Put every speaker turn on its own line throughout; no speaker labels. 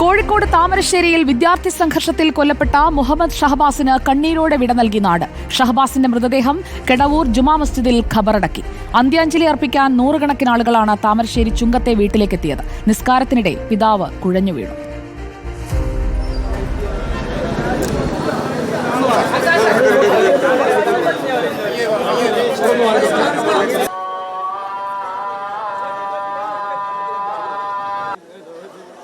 കോഴിക്കോട് താമരശ്ശേരിയിൽ വിദ്യാർത്ഥി സംഘർഷത്തിൽ കൊല്ലപ്പെട്ട മുഹമ്മദ് ഷഹബാസിന് കണ്ണീരോടെ വിട നൽകി നാട്. ഷഹബാസിന്റെ മൃതദേഹം കെടവൂർ ജുമാ മസ്ജിദിൽ ഖബറടക്കി. അന്ത്യാഞ്ജലി അർപ്പിക്കാൻ നൂറുകണക്കിന് ആളുകളാണ് താമരശ്ശേരി ചുങ്കത്തെ വീട്ടിലേക്കെത്തിയത്. നിസ്കാരത്തിനിടെ പിതാവ് കുഴഞ്ഞു വീണു.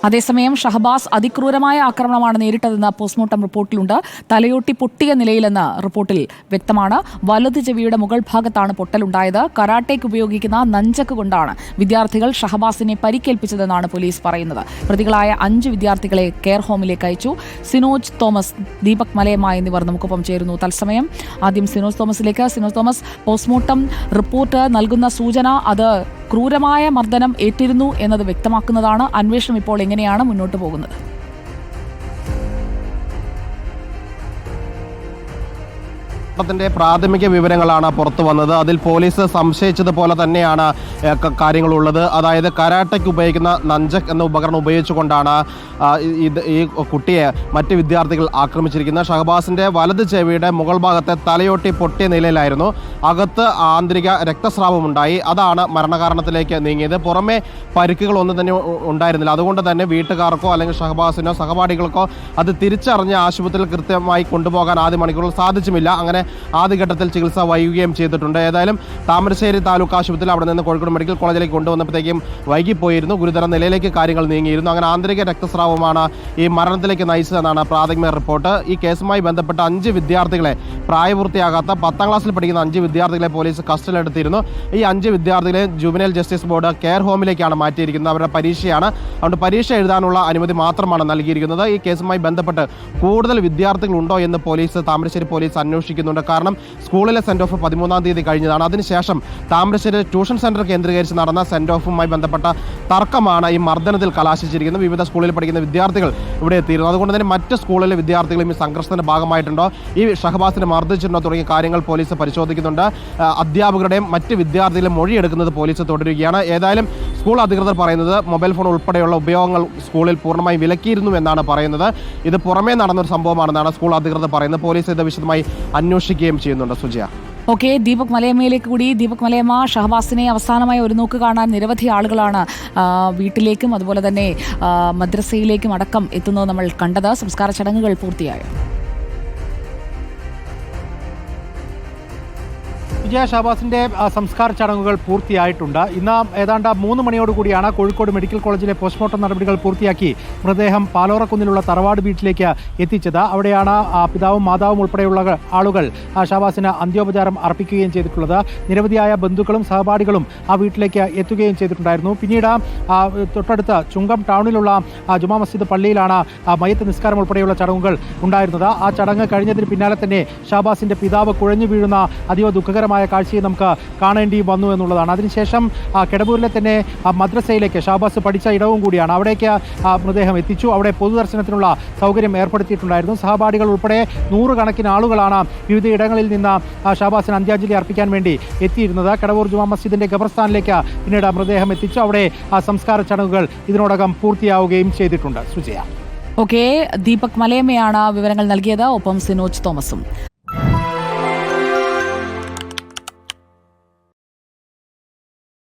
അതേസമയം ഷഹബാസ് അതിക്രൂരമായ ആക്രമണമാണ് നേരിട്ടതെന്ന് പോസ്റ്റ്മോർട്ടം റിപ്പോർട്ടിലുണ്ട്. തലയൊട്ടി പൊട്ടിയ നിലയിലെന്ന് റിപ്പോർട്ടിൽ വ്യക്തമാണ്. വലത് ചെവിയുടെ മുകൾ ഭാഗത്താണ് പൊട്ടലുണ്ടായത്. കരാട്ടേക്ക് ഉപയോഗിക്കുന്ന നഞ്ചക്ക് കൊണ്ടാണ് വിദ്യാർത്ഥികൾ ഷഹബാസിനെ പരിക്കേൽപ്പിച്ചതെന്നാണ് പോലീസ് പറയുന്നത്. പ്രതികളായ അഞ്ച് വിദ്യാർത്ഥികളെ കെയർ ഹോമിലേക്ക് അയച്ചു. സിനോജ് തോമസ് ദീപക് മലയമ്മ എന്നിവർ നമുക്കൊപ്പം ചേരുന്നു. തത്സമയം ആദ്യം സിനോജ് തോമസിലേക്ക്. സിനോജ് തോമസ് പോസ്റ്റ്മോർട്ടം റിപ്പോർട്ട് നൽകുന്ന സൂചന അത് ക്രൂരമായ മർദ്ദനം ഏറ്റിരുന്നു എന്നത് വ്യക്തമാക്കുന്നതാണ് അന്വേഷണം ഇപ്പോൾ എങ്ങനെയാണ് മുന്നോട്ട് പോകുന്നത്.
ത്തിന്റെ പ്രാഥമിക വിവരങ്ങളാണ് പുറത്തു വന്നത്. അതിൽ പോലീസ് സംശയിച്ചതുപോലെ തന്നെയാണ് കാര്യങ്ങളുള്ളത്. അതായത് കരാട്ടയ്ക്ക് ഉപയോഗിക്കുന്ന നഞ്ചക് എന്ന ഉപകരണം ഉപയോഗിച്ചുകൊണ്ടാണ് ഇത് ഈ കുട്ടിയെ മറ്റ് വിദ്യാർത്ഥികൾ ആക്രമിച്ചിരിക്കുന്നത്. ഷഹബാസിന്റെ വലത് ചെവിയുടെ മുകൾ ഭാഗത്തെ തലയോട്ടി പൊട്ടിയ നിലയിലായിരുന്നു. അകത്ത് ആന്തരിക രക്തസ്രാവമുണ്ടായി. അതാണ് മരണകാരണത്തിലേക്ക് നീങ്ങിയത്. പുറമെ പരിക്കുകളൊന്നും തന്നെ ഉണ്ടായിരുന്നില്ല. അതുകൊണ്ട് തന്നെ വീട്ടുകാർക്കോ അല്ലെങ്കിൽ ഷഹബാസിനോ സഹപാഠികൾക്കോ അത് തിരിച്ചറിഞ്ഞ് ആശുപത്രിയിൽ കൃത്യമായി കൊണ്ടുപോകാൻ ആദ്യ മണിക്കൂറിൽ സാധിച്ചുമില്ല. അങ്ങനെ ആദ്യഘട്ടത്തിൽ ചികിത്സ വൈകുകയും ചെയ്തിട്ടുണ്ട്. ഏതായാലും താമരശ്ശേരി താലൂക്ക് ആശുപത്രിയിൽ അവിടെ നിന്ന് കോഴിക്കോട് മെഡിക്കൽ കോളേജിലേക്ക് കൊണ്ടുവന്നപ്പോഴത്തേക്കും വൈകിപ്പോയിരുന്നു. ഗുരുതര നിലയിലേക്ക് കാര്യങ്ങൾ നീങ്ങിയിരുന്നു. അങ്ങനെ ആന്തരിക രക്തസ്രാവമാണ് ഈ മരണത്തിലേക്ക് നയിച്ചതെന്നാണ് പ്രാഥമിക റിപ്പോർട്ട്. ഈ കേസുമായി ബന്ധപ്പെട്ട അഞ്ച് വിദ്യാർത്ഥികളെ പ്രായപൂർത്തിയാകാത്ത പത്താം ക്ലാസ്സിൽ പഠിക്കുന്ന അഞ്ച് വിദ്യാർത്ഥികളെ പോലീസ് കസ്റ്റഡിയിലെടുത്തിരുന്നു. ഈ അഞ്ച് വിദ്യാർത്ഥികളെ ജുബിനൽ ജസ്റ്റിസ് ബോർഡ് കെയർ ഹോമിലേക്കാണ് മാറ്റിയിരിക്കുന്നത്. അവരുടെ പരീക്ഷയാണ്. അതുകൊണ്ട് പരീക്ഷ എഴുതാനുള്ള അനുമതി മാത്രമാണ് നൽകിയിരിക്കുന്നത്. ഈ കേസുമായി ബന്ധപ്പെട്ട് കൂടുതൽ വിദ്യാർത്ഥികളുണ്ടോ എന്ന് പോലീസ് താമരശ്ശേരി പോലീസ് അന്വേഷിക്കുന്നുണ്ട്. കാരണം സ്കൂളിലെ സെൻഡ് ഓഫ് പതിമൂന്നാം തീയതി കഴിഞ്ഞതാണ്. അതിനുശേഷം താമരശ്ശേരി ട്യൂഷൻ സെന്റർ കേന്ദ്രീകരിച്ച് നടന്ന സെൻഡ് ഓഫുമായി ബന്ധപ്പെട്ട തർക്കമാണ് ഈ മർദ്ദനത്തിൽ കലാശിച്ചിരിക്കുന്നത്. വിവിധ സ്കൂളിൽ പഠിക്കുന്ന വിദ്യാർത്ഥികൾ ഇവിടെ എത്തിയിരുന്നു. അതുകൊണ്ട് തന്നെ മറ്റ് സ്കൂളിലെ വിദ്യാർത്ഥികളും ഈ സംഘർഷത്തിന്റെ ഭാഗമായിട്ടുണ്ടോ? ഈ ഷഹബാസിനെ മർദ്ദിച്ചിട്ടുണ്ടോ? തുടങ്ങിയ കാര്യങ്ങൾ പോലീസ് പരിശോധിക്കുന്നുണ്ട്. അധ്യാപകരുടെയും മറ്റ് വിദ്യാർത്ഥികളും മൊഴിയെടുക്കുന്നത് പോലീസ് തുടരുകയാണ്. ഏതായാലും സ്കൂൾ അധികൃതർ പറയുന്നത് മൊബൈൽ ഫോൺ ഉൾപ്പെടെയുള്ള ഉപയോഗങ്ങൾ സ്കൂളിൽ പൂർണമായും വിലക്കിയിരുന്നു എന്നാണ് പറയുന്നത്. ഇത് പുറമേ നടന്നൊരു സംഭവമാണെന്നാണ് സ്കൂൾ അധികൃതർ പറയുന്നത്. പോലീസ് ഇത് വിശദമായി അന്വേഷിക്കുകയും ചെയ്യുന്നുണ്ട് സുജയ.
ഓക്കെ ദീപക് മലയമ്മയിലേക്ക് കൂടി. ദീപക് മലയമ്മ ഷഹബാസിനെ അവസാനമായി ഒരു നോക്ക് കാണാൻ നിരവധി ആളുകളാണ് വീട്ടിലേക്കും അതുപോലെ തന്നെ മദ്രസയിലേക്കും അടക്കം എത്തുന്നത് നമ്മൾ കണ്ടത്. സംസ്കാര ചടങ്ങുകൾ പൂർത്തിയായോ.
വിജയ ഷാബാസിന്റെ സംസ്കാര ചടങ്ങുകൾ പൂർത്തിയായിട്ടുണ്ട്. ഇന്ന് ഏതാണ്ട് മൂന്ന് മണിയോടുകൂടിയാണ് കോഴിക്കോട് മെഡിക്കൽ കോളേജിലെ പോസ്റ്റ്മോർട്ടം നടപടികൾ പൂർത്തിയാക്കി മൃതദേഹം പാലോറക്കുന്നിലുള്ള തറവാട് വീട്ടിലേക്ക് എത്തിച്ചത്. അവിടെയാണ് പിതാവും മാതാവും ഉൾപ്പെടെയുള്ള ആളുകൾ ഷാബാസിന് അന്ത്യോപചാരം അർപ്പിക്കുകയും ചെയ്തിട്ടുള്ളത്. നിരവധിയായ ബന്ധുക്കളും സഹപാഠികളും ആ വീട്ടിലേക്ക് എത്തുകയും ചെയ്തിട്ടുണ്ടായിരുന്നു. പിന്നീട് തൊട്ടടുത്ത് ചുങ്കം ടൗണിലുള്ള ജുമാ മസ്ജിദ് പള്ളിയിലാണ് മയത്ത് നിസ്കാരം ഉൾപ്പെടെയുള്ള ചടങ്ങുകൾ ഉണ്ടായിരുന്നത്. ആ ചടങ്ങ് കഴിഞ്ഞതിന് പിന്നാലെ തന്നെ ഷാബാസിന്റെ പിതാവ് കുഴഞ്ഞു വീഴുന്ന അതീവ ദുഃഖകരമായ കാഴ്ചയെ നമുക്ക് കാണേണ്ടി വന്നു എന്നുള്ളതാണ്. അതിനുശേഷം കിടപൂരിലെ തന്നെ മദ്രസയിലേക്ക് ഷാബാസ് പഠിച്ച ഇടവും കൂടിയാണ്. അവിടേക്ക് മൃതദേഹം എത്തിച്ചു. അവിടെ പൊതുദർശനത്തിനുള്ള സൗകര്യം ഏർപ്പെടുത്തിയിട്ടുണ്ടായിരുന്നു. സഹപാഠികൾ ഉൾപ്പെടെ നൂറുകണക്കിന് ആളുകളാണ് വിവിധ ഇടങ്ങളിൽ നിന്ന് ഷാബാസിന് അന്ത്യാഞ്ജലി അർപ്പിക്കാൻ വേണ്ടി എത്തിയിരുന്നത്. കടവൂർ ജുമാ മസ്ജിദിന്റെ ഖബർസ്ഥാനിലേക്ക് പിന്നീട് മൃതദേഹം എത്തിച്ചു. അവിടെ സംസ്കാര ചടങ്ങുകൾ ഇതിനോടകം പൂർത്തിയാവുകയും ചെയ്തിട്ടുണ്ട്. സുജയ.
ഓക്കെ ദീപക് മലയമ്മയാണ് വിവരങ്ങൾ നൽകിയത്. ഒപ്പം സിനോജ് തോമസും.